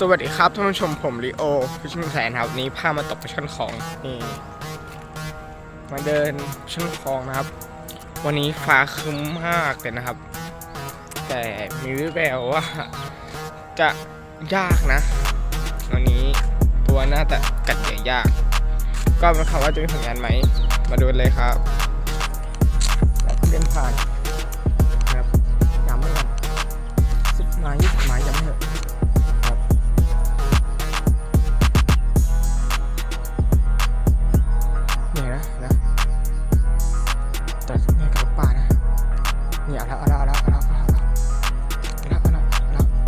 สวัสดีครับท่านผู้ชมผมลิโอพิชิตแสนครับวันนี้พามาตกปลาช่อนของนี่มาเดินช่อนคลองนะครับ วันนี้ฟ้าคึ้มมากเลยนะครับ แต่มีวิแววว่า จะยากนะ วันนี้ตัวน่าจะกัดเหยื่อยาก ก็เป็นคำว่าจะมีผลงานไหม มาดูเลยครับแล้วเดินผ่าน นี่เอาแล้วเอาล้เอาล้เอาล้เอาล้เอาล้เอาแล้ว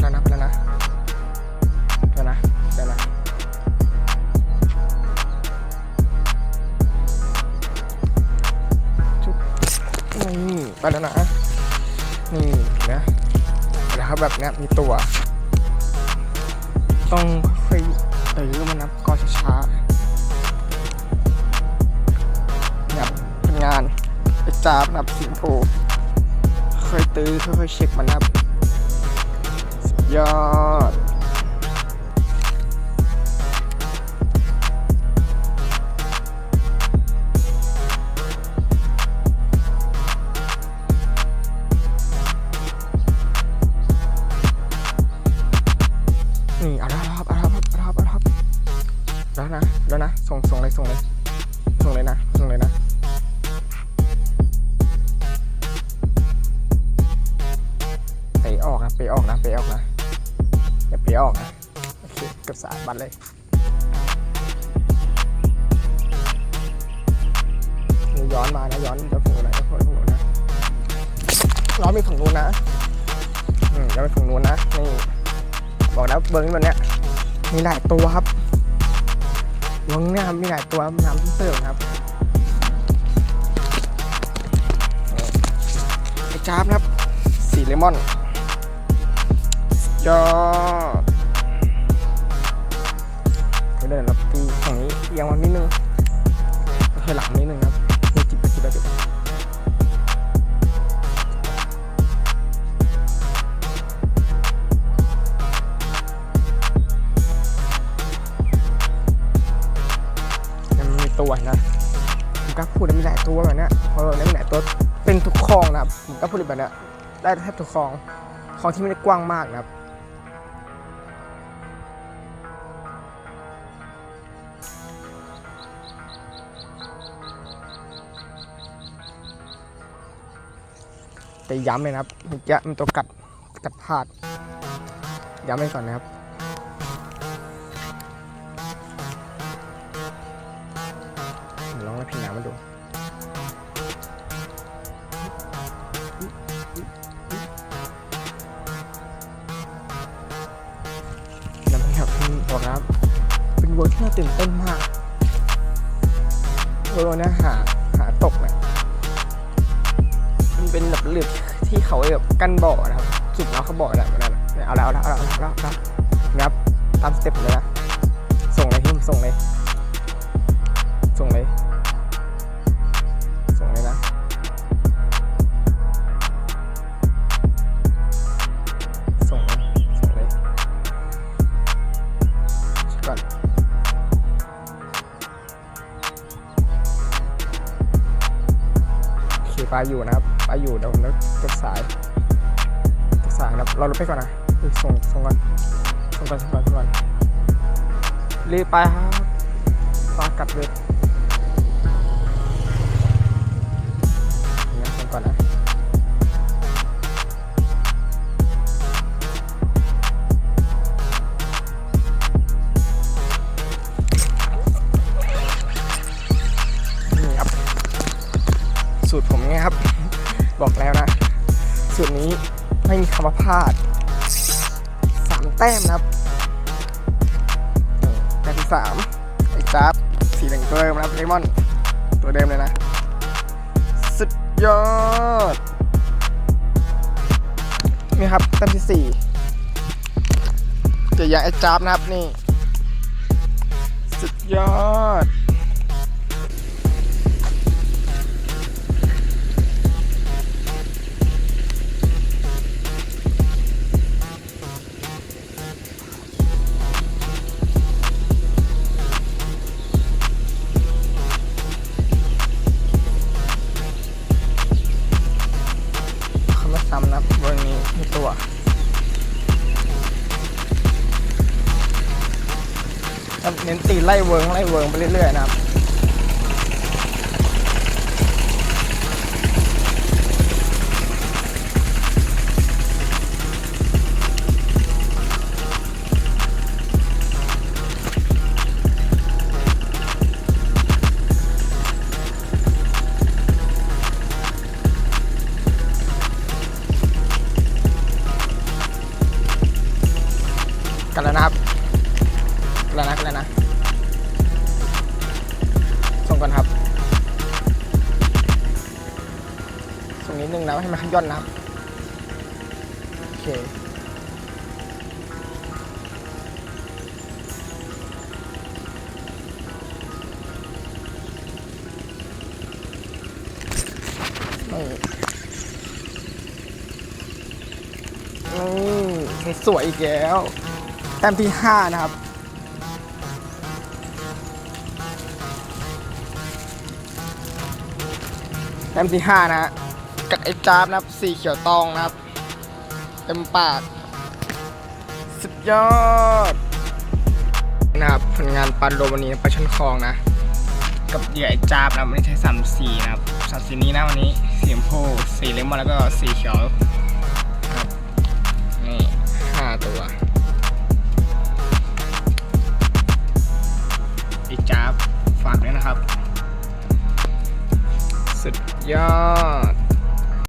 แล้วนะแล้วนะแล้วนะแล้วนะจุ๊บนี่ไปแล้วนะนี่นะ ครับแบบเนี้ยมีตัว ต้องค่อยๆเออมันนับก็ช้าๆเนี่ยผลงานไปจาบนับสิงโพค่อยตื้อค่อยๆเช็คมันนับยอด แล้วนะแล้วนะ ส่งส่งเลยส่งเลย ส่งเลยนะ ส่งเลยนะเปออกนะเปออกนะเปออกนะอย่าเปออกนะโอเคเกับสายบัตรเลยย้อนมานะย้อนจะฝั่งนู้นนะจะฝั่งนู้นนะย้อนไปฝั่งนู้นนะอืมย้อนไปฝั่งนู้นนะนี่บอกแล้วเบิ้งตัวเนี้ยมีหลายตัวครับ เบิ้งเนี่ยมีหลายตัวน้ำเติมครับไอจ้าบครับ สีเลมอนยอดเดินรับตีฝั่งนี้เอียงมานิดนึงถอยหลังนิดนึง ว่าแบบนี้ยเราะว่ามีหลายตัวเป็นทุกคลองนะครับผมก็พูดแบบนี้ได้แทบทุกคลองคลองที่ไม่ได้กว้างมากนะครับแต่ย้ำเลยนะครับเมื่อกี้มันตัวกัดกัดพลาดย้ำไปก่อนนะครับ ตื่นเต้นมากโวิร์กเนี้ยหาหาตกเนี่ยมันเป็นแบบหลืบที่เขาแบบกั้นบ่อนะครับจุดแล้วเขาบอกแล้วนั่นน่ะเนี่ยเอาแล้วเอาแล้วเอาแล้วเอาแล้วเอาแล้วนะครับตามสเต็ปเลยนะส่งเลยพี่ส่งเลย ปลาอยู่นะครับปลาอยู่เดี๋ยวผมจะเก็บสายเก็บสายนะครับเราลดไปก่อนนะส่งส่งก่อนส่งก่อนส่งก่อนส่งก่อนรีบไปครับปลากัดเลยเนี่ยส่งก่อนนะ ครับ บอกแล้วนะสูตรนี้ไม่มีคำว่าพลาดสามแต้มนะครับแต้มที่สามไอ้จับสีเหลืองตัวเดิมนะครับเลมอนตัวเดิมเลยนะ สุดยอดนี่ครับแต้มที่สี่เจออย่างไอ้จับนะครับนี่ สุดยอด ไล่เวิงไล่เวิงไปเรื่อยๆนะครับ ส่งนิดนึงนะให้มันขย่อนนะโอเคนี่สวยอีกแล้วแต้มที่ 5 นะครับแต้มที่ 5 นะฮะ กับไอ้จาบนะครับสีเขียวตองนะครับเต็มปากสุดยอดนะครับผลงานปันโดวันนี้ปลาช่อนคลองนะ กับเหยื่อไอ้จาบนะวันนี้ใช้สามสีนะครับสามสีนี้นะวันนี้สีชมพูสีเลมอนแล้วก็สีเขียว